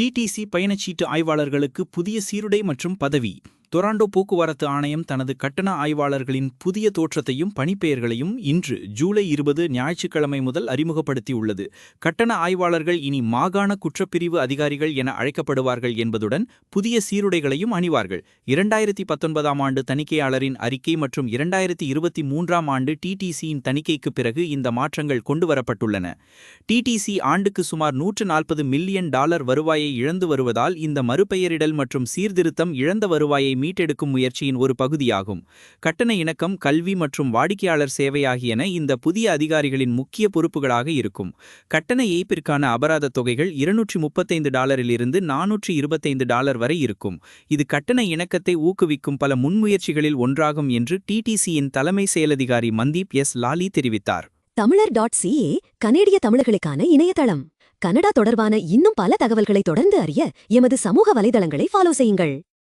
DTC பயணச்சீட்டு ஆய்வாளர்களுக்கு புதிய சீருடை மற்றும் பதவி. டொராண்டோ போக்குவரத்து ஆணையம் தனது கட்டண ஆய்வாளர்களின் புதிய தோற்றத்தையும் பணிப்பெயர்களையும் இன்று ஜூலை இருபது ஞாயிற்றுக்கிழமை முதல் அறிமுகப்படுத்தியுள்ளது. கட்டண ஆய்வாளர்கள் இனி மாகாண குற்றப்பிரிவு அதிகாரிகள் என அழைக்கப்படுவார்கள் என்பதுடன் புதிய சீருடைகளையும் அணிவார்கள். இரண்டாயிரத்தி பத்தொன்பதாம் ஆண்டு தணிக்கையாளரின் அறிக்கை மற்றும் இரண்டாயிரத்தி இருபத்தி மூன்றாம் ஆண்டு டிடிசியின் தணிக்கைக்கு பிறகு இந்த மாற்றங்கள் கொண்டுவரப்பட்டுள்ளன. டிடிசி ஆண்டுக்கு சுமார் நூற்று நாற்பது மில்லியன் டாலர் வருவாயை இழந்து வருவதால் இந்த மறுபெயரிடல் மற்றும் சீர்திருத்தம் இழந்த வருவாயை மீட்டெடுக்கும் முயற்சியின் ஒரு பகுதியாகும். கட்டண இணக்கம் கல்வி மற்றும் வாடிக்கையாளர் சேவை ஆகியன இந்த புதிய அதிகாரிகளின் முக்கிய பொறுப்புகளாக இருக்கும். கட்டண ஏய்ப்பிற்கான அபராத தொகைகள் இருநூற்றி முப்பத்தைந்து டாலரிலிருந்து நானூற்றி இருபத்தைந்து டாலர் வரை இருக்கும். இது கட்டண இணக்கத்தை ஊக்குவிக்கும் பல முன்முயற்சிகளில் ஒன்றாகும் என்று டிடிசியின் தலைமை செயலதிகாரி மந்தீப் எஸ். லாலி தெரிவித்தார். தமிழர் டாட் சிஏ கனேடிய தமிழர்களுக்கான இணையதளம். கனடா தொடர்பான இன்னும் பல தகவல்களை தொடர்ந்து அறிய எமது சமூக வலைதளங்களை ஃபாலோ செய்யுங்கள்.